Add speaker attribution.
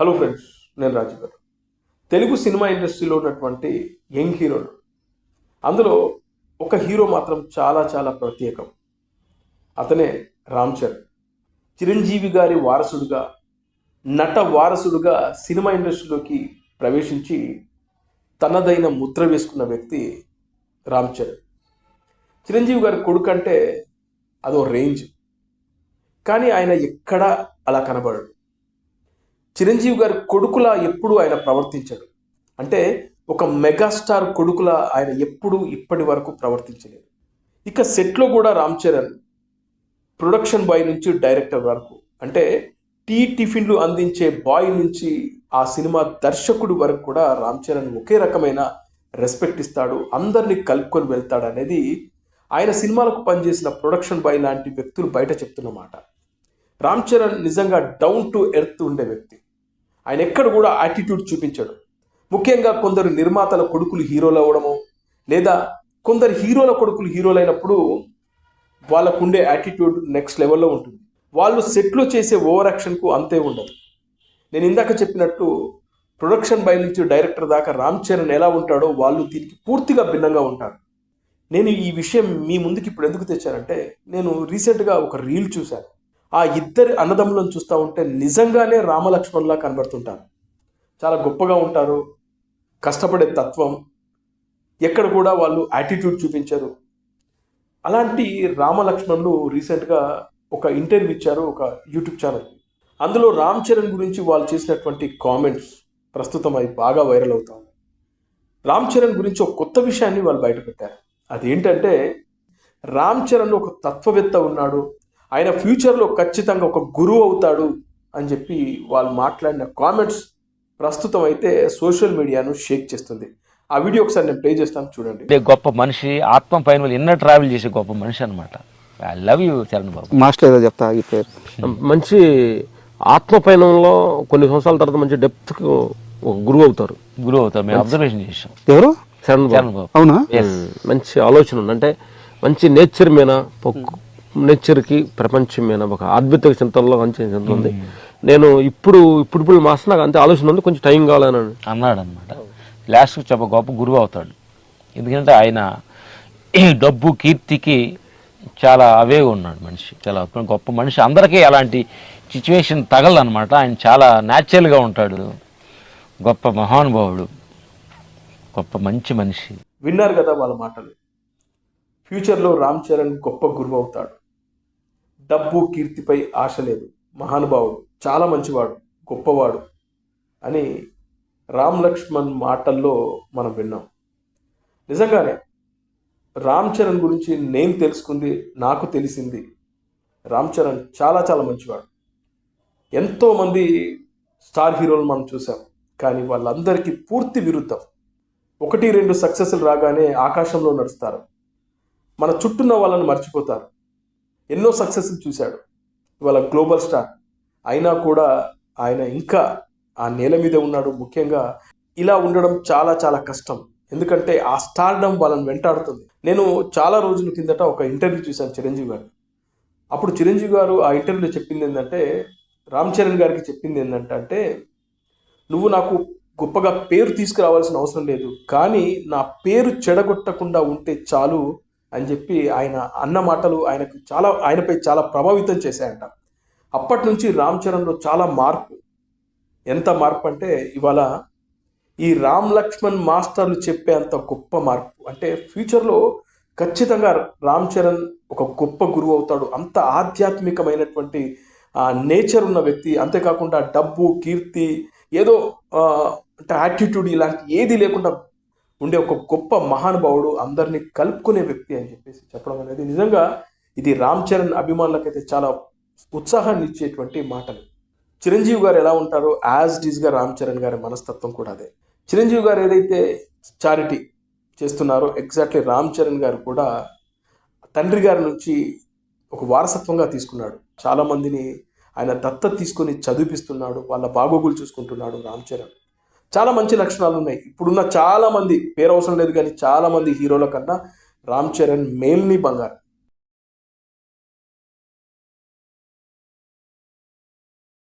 Speaker 1: Hello friends నేను రాజు గారు. Telugu cinema ఇండస్ట్రీలో ఉన్నటువంటి యంగ్ హీరోలు. అందులో ఒక హీరో మాత్రం చాలా చాలా ప్రత్యేకం. అతనే రామ్ చరణ్. చిరంజీవి గారి వారసుడుగా నట వారసుడుగా సినిమా ఇండస్ట్రీలోకి ప్రవేశించి తనదైన ముద్ర వేసుకున్న వ్యక్తి రామ్ చరణ్. చిరంజీవి గారి కొడుకు అంటే అదో రేంజ్. కానీ ఆయన ఎక్కడా అలా కనబడడు. చిరంజీవి గారి కొడుకులా ఎప్పుడు ఆయన ప్రవర్తించడు. అంటే ఒక మెగాస్టార్ కొడుకులా ఆయన ఎప్పుడు ఇప్పటి వరకు ప్రవర్తించలేదు. ఇక సెట్లో కూడా రామ్ చరణ్ ప్రొడక్షన్ బాయ్ నుంచి డైరెక్టర్ వరకు అంటే టీ టిఫిన్లు అందించే బాయ్ నుంచి ఆ సినిమా దర్శకుడి వరకు కూడా రామ్ చరణ్ ఒకే రకమైన రెస్పెక్ట్ ఇస్తాడు అందరినీ కలుపుకొని వెళ్తాడు అనేది ఆయన సినిమాలకు పనిచేసిన ప్రొడక్షన్ బాయ్ లాంటి వ్యక్తులు బయట చెప్తున్నమాట రామ్ చరణ్ నిజంగా డౌన్ టు ఎర్త్ ఉండే వ్యక్తి. ఆయన ఎక్కడ కూడా యాటిట్యూడ్ చూపించాడు. ముఖ్యంగా కొందరు నిర్మాతల కొడుకులు హీరోలు అవ్వడము లేదా కొందరు హీరోల కొడుకులు హీరోలైనప్పుడు వాళ్ళకు ఉండే యాటిట్యూడ్ నెక్స్ట్ లెవెల్లో ఉంటుంది. వాళ్ళు సెట్లో చేసే ఓవర్ యాక్షన్కు అంతే ఉండదు. నేను ఇందాక చెప్పినట్టు ప్రొడక్షన్ బై నుంచి డైరెక్టర్ దాకా రామ్ చరణ్ ఎలా ఉంటాడో వాళ్ళు దీనికి పూర్తిగా భిన్నంగా ఉంటారు. నేను ఈ విషయం మీ ముందుకి ఇప్పుడు ఎందుకు తెచ్చానంటే నేను రీసెంట్గా ఒక రీల్ చూశాను. ఆ ఇద్దరి అన్నదమ్ములను చూస్తూ ఉంటే నిజంగానే రామలక్ష్మణ్లా కనబడుతుంటారు. చాలా గొప్పగా ఉంటారు. కష్టపడే తత్వం. ఎక్కడ కూడా వాళ్ళు యాటిట్యూడ్ చూపించారు. అలాంటి రామలక్ష్మణులు రీసెంట్గా ఒక ఇంటర్వ్యూ ఇచ్చారు ఒక యూట్యూబ్ ఛానల్. అందులో రామ్ చరణ్ గురించి వాళ్ళు చేసినటువంటి కామెంట్స్ ప్రస్తుతం అవి బాగా వైరల్ అవుతా ఉన్నాయి. రామ్ చరణ్ గురించి ఒక కొత్త విషయాన్ని వాళ్ళు బయటపెట్టారు. అదేంటంటే రామ్ చరణ్ ఒక తత్వవేత్త ఉన్నాడు. ఆయన ఫ్యూచర్లో ఖచ్చితంగా ఒక గురువు అవుతాడు అని చెప్పి వాళ్ళు మాట్లాడిన కామెంట్స్ ప్రస్తుతం అయితే సోషల్ మీడియాను షేక్ చేస్తుంది. ఆ వీడియో ఒకసారి నేను ప్లే చేస్తాను చూడండి.
Speaker 2: గొప్ప మనిషి ఆత్మ పైన వాళ్ళు ఎన్నో ట్రావెల్ చేసే గొప్ప మనిషి అనమాట I love you Charan Babu.
Speaker 3: Master ఏదో చెప్తా పేరు.
Speaker 4: మంచి ఆత్మ పయనంలో కొన్ని సంవత్సరాల తర్వాత మంచి డెప్త్ ఒక గురువు అవుతారు.
Speaker 2: గురువు అవుతారు మేము అబ్జర్వేషన్ చేసాం
Speaker 3: ఎవరు?
Speaker 4: చరణ్ బాబు.
Speaker 3: అవునా?
Speaker 4: మంచి ఆలోచన ఉంది. అంటే మంచి నేచర్ మీద నేచర్కి ప్రపంచం మీద ఒక ఆధ్యాత్మిక చింతనలో మంచి చింతన ఉంది. నేను ఇప్పుడు ఇప్పుడు ఇప్పుడు మాస్టర్ నాకు అంతే ఆలోచన ఉంది కొంచెం టైం కావాలని
Speaker 2: అన్నాడు అనమాట లాస్ట్కి చెప్ప గొప్ప గురువు అవుతాడు. ఎందుకంటే ఆయన ఈ డబ్బు కీర్తికి చాలా అవే ఉన్నాడు మనిషి. చాలా గొప్ప మనిషి. అందరికీ అలాంటి సిచ్యువేషన్ తగలదనమాట ఆయన చాలా న్యాచురల్గా ఉంటాడు. గొప్ప మహానుభావుడు. గొప్ప మంచి మనిషి.
Speaker 1: విన్నారు కదా వాళ్ళ మాటలు. ఫ్యూచర్లో రామ్ చరణ్ గొప్ప గురువు అవుతాడు. డబ్బు కీర్తిపై ఆశ లేదు. మహానుభావుడు చాలా మంచివాడు గొప్పవాడు అని రామ్ లక్ష్మణ్ మాటల్లో మనం విన్నాం. నిజంగానే రామ్ చరణ్ గురించి నేను తెలుసుకుంది నాకు తెలిసింది. రామ్ చరణ్ చాలా చాలా మంచివాడు. ఎంతోమంది స్టార్ హీరోలు మనం చూసాం. కానీ వాళ్ళందరికీ పూర్తి విరుద్ధం. ఒకటి రెండు సక్సెస్లు రాగానే ఆకాశంలో నడుస్తారు. మన చుట్టూన్న వాళ్ళని మర్చిపోతారు. ఎన్నో సక్సెస్లు చూశాడు. ఇవాళ గ్లోబల్ స్టార్ అయినా కూడా ఆయన ఇంకా ఆ నేల మీద ఉన్నాడు. ముఖ్యంగా ఇలా ఉండడం చాలా చాలా కష్టం. ఎందుకంటే ఆ స్టార్డమ్ వాళ్ళని వెంటాడుతుంది. నేను చాలా రోజుల కిందట ఒక ఇంటర్వ్యూ చూశాను చిరంజీవి గారు అప్పుడు చిరంజీవి గారు ఆ ఇంటర్వ్యూలో చెప్పింది ఏంటంటే రామ్ చరణ్ గారికి చెప్పింది ఏంటంటే నువ్వు నాకు గొప్పగా పేరు తీసుకురావాల్సిన అవసరం లేదు. కానీ నా పేరు చెడగొట్టకుండా ఉంటే చాలు అని చెప్పి ఆయన అన్న మాటలు ఆయనకు చాలా ఆయనపై చాలా ప్రభావితం చేశాయంట. అప్పటి నుంచి రామ్ చరణ్లో చాలా మార్పు. ఎంత మార్పు అంటే ఇవాళ ఈ రామ్ లక్ష్మణ్ మాస్టర్లు చెప్పే అంత గొప్ప మార్పు. అంటే ఫ్యూచర్లో ఖచ్చితంగా రామ్ చరణ్ ఒక గొప్ప గురువు అవుతాడు. అంత ఆధ్యాత్మికమైనటువంటి నేచర్ ఉన్న వ్యక్తి. అంతేకాకుండా డబ్బు కీర్తి ఏదో అంటే యాటిట్యూడ్ ఇలాంటి ఏది లేకుండా ఉండే ఒక గొప్ప మహానుభావుడు అందరినీ కలుపుకునే వ్యక్తి అని చెప్పేసి చెప్పడం అనేది నిజంగా ఇది రామ్ చరణ్ అభిమానులకైతే చాలా ఉత్సాహాన్ని ఇచ్చేటువంటి మాటలు. చిరంజీవి గారు ఎలా ఉంటారో యాజ్ డీజ్గా రామ్ చరణ్ గారి మనస్తత్వం కూడా అదే. చిరంజీవి గారు ఏదైతే చారిటీ చేస్తున్నారో ఎగ్జాక్ట్లీ రామ్ చరణ్ గారు కూడా తండ్రి గారి నుంచి ఒక వారసత్వంగా తీసుకున్నాడు. చాలామందిని ఆయన దత్త తీసుకొని చదివిపిస్తున్నాడు వాళ్ళ బాగోగులు చూసుకుంటున్నాడు రామ్ చరణ్. చాలా మంచి లక్షణాలు ఉన్నాయి. ఇప్పుడున్న చాలా మంది పేరు అవసరం లేదు కానీ చాలామంది హీరోల కన్నా రామ్ చరణ్ మేల్ని బంగారు.